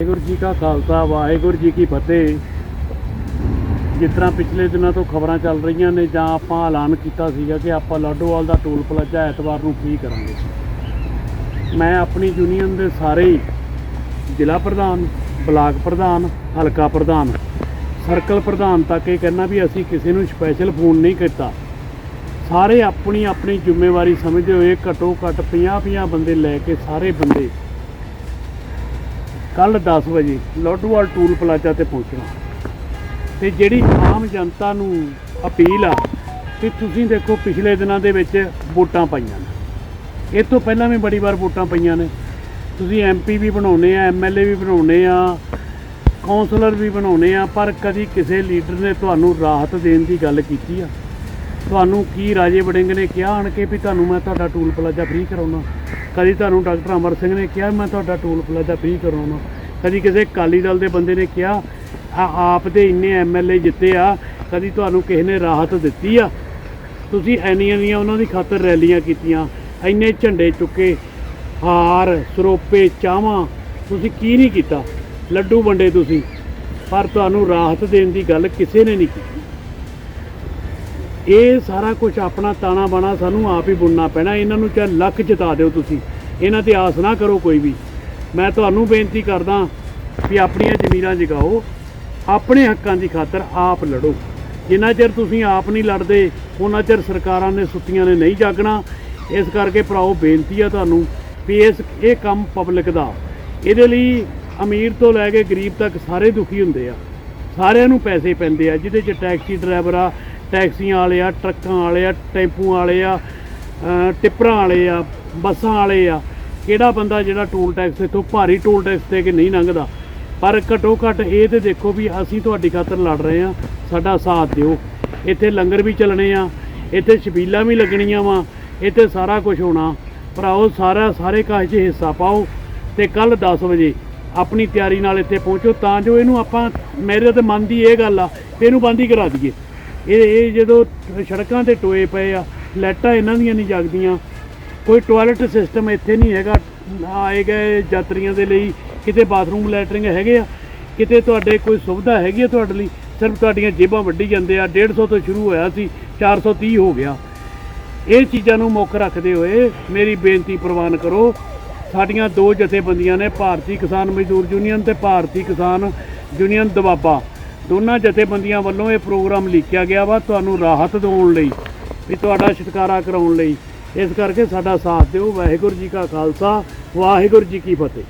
ਵਾਹਿਗੁਰੂ ਜੀ ਕਾ ਖਾਲਸਾ, ਵਾਹਿਗੁਰੂ ਜੀ ਕੀ ਫਤਿਹ। ਜਿਸ ਤਰ੍ਹਾਂ ਪਿਛਲੇ ਦਿਨਾਂ ਤੋਂ ਖਬਰਾਂ ਚੱਲ ਰਹੀਆਂ ਨੇ, ਜਾਂ ਆਪਾਂ ਐਲਾਨ ਕੀਤਾ ਸੀਗਾ ਕਿ ਆਪਾਂ ਲਾਡੋਵਾਲ ਦਾ ਟੋਲ ਪਲਾਜ਼ਾ ਐਤਵਾਰ ਨੂੰ ਫ੍ਰੀ ਕਰਾਂਗੇ। ਮੈਂ ਆਪਣੀ ਯੂਨੀਅਨ ਦੇ ਸਾਰੇ ਹੀ ਜ਼ਿਲ੍ਹਾ ਪ੍ਰਧਾਨ, ਬਲਾਕ ਪ੍ਰਧਾਨ, ਹਲਕਾ ਪ੍ਰਧਾਨ ਸਰਕਲ ਪ੍ਰਧਾਨ ਤੱਕ ਇਹ ਕਹਿਣਾ ਵੀ ਅਸੀਂ ਕਿਸੇ ਨੂੰ ਸਪੈਸ਼ਲ ਫੋਨ ਨਹੀਂ ਕੀਤਾ। ਸਾਰੇ ਆਪਣੀ ਆਪਣੀ ਜ਼ਿੰਮੇਵਾਰੀ ਸਮਝਦੇ ਹੋਏ ਘੱਟੋ ਘੱਟ 50 50 ਬੰਦੇ ਲੈ ਕੇ ਸਾਰੇ ਬੰਦੇ ਕੱਲ 10 ਵਜੇ ਲੋਡੂਵਾਲ ਟੂਲ ਪਲਾਜ਼ਾ ਤੇ ਪਹੁੰਚਣਾ। ਤੇ ਜਿਹੜੀ ਆਮ ਜਨਤਾ ਨੂੰ ਅਪੀਲ ਆ ਕਿ ਤੁਸੀਂ ਦੇਖੋ ਪਿਛਲੇ ਦਿਨਾਂ ਦੇ ਵਿੱਚ ਵੋਟਾਂ ਪਾਈਆਂ ਨੇ। ਇਹ ਤੋਂ ਪਹਿਲਾਂ ਵੀ ਬੜੀ ਵਾਰ ਵੋਟਾਂ ਪਈਆਂ ਨੇ। ਤੁਸੀਂ ਐਮਪੀ ਵੀ ਬਣਾਉਨੇ ਆ ਐਮਐਲਏ ਵੀ ਬਣਾਉਨੇ ਆ ਕਾਉਂਸਲਰ ਵੀ ਬਣਾਉਨੇ ਆ, ਪਰ ਕਦੀ ਕਿਸੇ ਲੀਡਰ ਨੇ ਤੁਹਾਨੂੰ ਰਾਹਤ ਦੇਣ ਦੀ ਗੱਲ ਕੀਤੀ ਆ? ਤੁਹਾਨੂੰ ਕੀ ਰਾਜੇ ਵੜਿੰਗ ਨੇ ਕਿਹਾ ਆਣ ਕੇ ਵੀ ਤੁਹਾਨੂੰ ਮੈਂ ਤੁਹਾਡਾ ਟੂਲ ਪਲਾਜ਼ਾ ਫ੍ਰੀ ਕਰਾਉਣਾ? ਕਦੀ ਤੁਹਾਨੂੰ ਡਾਕਟਰ ਅਮਰ ਸਿੰਘ ਨੇ ਕਿਹਾ, ਮੈਂ ਤੁਹਾਡਾ ਟੂਲ ਪਲਾਜ਼ਾ ਫ੍ਰੀ ਕਰਾਉਣਾ। ਕਦੀ ਕਿਸੇ ਅਕਾਲੀ ਦਲ ਦੇ ਬੰਦੇ ਨੇ ਕਿਹਾ, ਆ ਆਪ ਦੇ ਇੰਨੇ ਐਮਐਲਏ ਜਿੱਤੇ ਆ, ਕਦੀ ਤੁਹਾਨੂੰ ਕਿਸੇ ਨੇ ਰਾਹਤ ਦਿੱਤੀ ਆ? ਤੁਸੀਂ ਐਨੀਆਂ ਦੀਆਂ ਉਹਨਾਂ ਦੀ ਖਾਤਰ ਰੈਲੀਆਂ ਕੀਤੀਆਂ, ਇੰਨੇ ਝੰਡੇ ਚੁੱਕੇ, ਹਾਰ, ਸਰੋਪੇ ਚਾਹਾਂ ਤੁਸੀਂ ਕੀ ਨਹੀਂ ਕੀਤਾ? ਲੱਡੂ ਵੰਡੇ ਤੁਸੀਂ, ਪਰ ਤੁਹਾਨੂੰ ਰਾਹਤ ਦੇਣ ਦੀ ਗੱਲ ਕਿਸੇ ਨੇ ਨਹੀਂ ਕੀਤੀ। ਇਹ ਸਾਰਾ ਕੁਝ ਆਪਣਾ ਤਾਣਾ ਬਾਣਾ ਸਾਨੂੰ ਆਪ ਹੀ ਬੁਣਨਾ ਪੈਣਾ। ਇਹਨਾਂ ਨੂੰ ਚਾਹੇ ਲੱਖ ਜਿਤਾ ਦਿਓ ਤੁਸੀਂ। ਇਹਨਾਂ ਤੇ ਆਸ ਨਾ ਕਰੋ ਕੋਈ ਵੀ। ਮੈਂ ਤੁਹਾਨੂੰ ਬੇਨਤੀ ਕਰਦਾ ਵੀ ਆਪਣੀਆਂ ਜ਼ਮੀਰਾਂ ਜਗਾਓ। ਆਪਣੇ ਹੱਕਾਂ ਦੀ ਖਾਤਰ ਆਪ ਲੜੋ। ਜਿੰਨਾ ਚਿਰ ਤੁਸੀਂ ਆਪ ਨਹੀਂ ਲੜਦੇ ਉਹਨਾਂ ਚਿਰ ਸਰਕਾਰਾਂ ਨੇ ਸੁੱਤੀਆਂ ਨੇ ਨਹੀਂ ਜਾਗਣਾ। ਇਸ ਕਰਕੇ ਭਰਾਓ, ਬੇਨਤੀ ਆ ਤੁਹਾਨੂੰ ਵੀ ਇਸ, ਇਹ ਕੰਮ ਪਬਲਿਕ ਦਾ। ਇਹਦੇ ਲਈ ਅਮੀਰ ਤੋਂ ਲੈ ਕੇ ਗਰੀਬ ਤੱਕ ਸਾਰੇ ਦੁਖੀ ਹੁੰਦੇ ਆ। ਸਾਰਿਆਂ ਨੂੰ ਪੈਸੇ ਪੈਂਦੇ ਆ, ਜਿਹਦੇ ਚ ਟੈਕਸੀ ਡਰਾਈਵਰ ਆ ਟੈਕਸੀਆਂ ਵਾਲੇ ਆ, ਟਰੱਕਾਂ ਵਾਲੇ ਆ, ਟੈਂਪੂਆਂ ਵਾਲੇ ਆ ਟਿੱਪਰਾਂ ਵਾਲੇ ਆ, ਬੱਸਾਂ ਵਾਲੇ ਆ। ਕਿਹੜਾ ਬੰਦਾ ਜਿਹੜਾ ਟੋਲ ਟੈਕਸ ਇੱਥੋਂ ਭਾਰੀ ਟੋਲ ਟੈਕਸ ਤੇ ਕਿ ਨਹੀਂ ਲੰਘਦਾ? ਪਰ ਘਟੋ ਘਟ ਇਹ ਤੇ ਦੇਖੋ ਵੀ ਅਸੀਂ ਤੁਹਾਡੀ ਖਾਤਰ ਲੜ ਰਹੇ ਆ ਸਾਡਾ ਸਾਥ ਦਿਓ। ਇੱਥੇ ਲੰਗਰ ਵੀ ਚੱਲਣੇ ਆ, ਇੱਥੇ ਛਬੀਲਾਂ ਵੀ ਲੱਗਣੀਆਂ ਵਾ, ਇੱਥੇ ਸਾਰਾ ਕੁਝ ਹੋਣਾ। ਭਰਾਓ, ਸਾਰਾ, ਸਾਰੇ ਕਾਜ 'ਚ ਹਿੱਸਾ ਪਾਓ ਤੇ ਕੱਲ 10 ਵਜੇ ਆਪਣੀ ਤਿਆਰੀ ਨਾਲ ਇੱਥੇ ਪਹੁੰਚੋ, ਤਾਂ ਜੋ ਇਹਨੂੰ ਆਪਾਂ, ਮੇਰੇ ਤੇ ਮਨ ਦੀ ਇਹ ਗੱਲ ਆ ਵੀ ਇਹਨੂੰ ਬੰਦ ਹੀ ਕਰਾ ਦਈਏ। ਇਹ ਇਹ ਜਦੋਂ ਸੜਕਾਂ ਤੇ ਟੋਏ ਪਏ ਆ, ਲਾਈਟਾਂ ਇਹਨਾਂ ਦੀਆਂ ਨਹੀਂ ਜਗਦੀਆਂ। ਕੋਈ ਟਾਇਲਟ ਸਿਸਟਮ ਇੱਥੇ ਨਹੀਂ ਹੈਗਾ। ਆਏ ਗਏ ਯਾਤਰੀਆਂ ਦੇ ਲਈ ਕਿਤੇ ਬਾਥਰੂਮ ਲੈਟਰਿੰਗ ਹੈਗੇ ਆ, ਕਿਤੇ ਤੁਹਾਡੇ ਕੋਈ ਸੁਵਿਧਾ ਹੈਗੀ ਆ ਤੁਹਾਡੇ ਲਈ, ਸਿਰਫ ਤੁਹਾਡੀਆਂ ਜੇਬਾਂ ਵੱਢੀ ਜਾਂਦੇ ਆ। 150 ਤੋਂ ਸ਼ੁਰੂ ਹੋਇਆ ਸੀ 430 ਹੋ ਗਿਆ। ਇਹ ਚੀਜ਼ਾਂ ਨੂੰ ਮੁੱਖ ਰੱਖਦੇ ਹੋਏ ਮੇਰੀ ਬੇਨਤੀ ਪ੍ਰਵਾਨ ਕਰੋ, ਸਾਡੀਆਂ ਦੋ ਜਥੇਬੰਦੀਆਂ ਨੇ, ਭਾਰਤੀ ਕਿਸਾਨ ਮਜ਼ਦੂਰ ਯੂਨੀਅਨ ਤੇ ਭਾਰਤੀ ਕਿਸਾਨ ਯੂਨੀਅਨ ਦਬਾਬਾ। ਦੋਨਾਂ ਜਥੇਬੰਦੀਆਂ ਵੱਲੋਂ ਇਹ ਪ੍ਰੋਗਰਾਮ ਲਿਖਿਆ ਗਿਆ ਵਾ ਤੁਹਾਨੂੰ ਰਾਹਤ ਦਿਵਾਉਣ ਲਈ, ਵੀ ਤੁਹਾਡਾ ਛੁਟਕਾਰਾ ਕਰਾਉਣ ਲਈ। ਇਸ ਕਰਕੇ ਸਾਡਾ ਸਾਥ ਦਿਓ, ਵਾਹਿਗੁਰੂ ਜੀ ਕਾ ਖਾਲਸਾ, ਵਾਹਿਗੁਰੂ ਜੀ ਕੀ ਫਤਿਹ।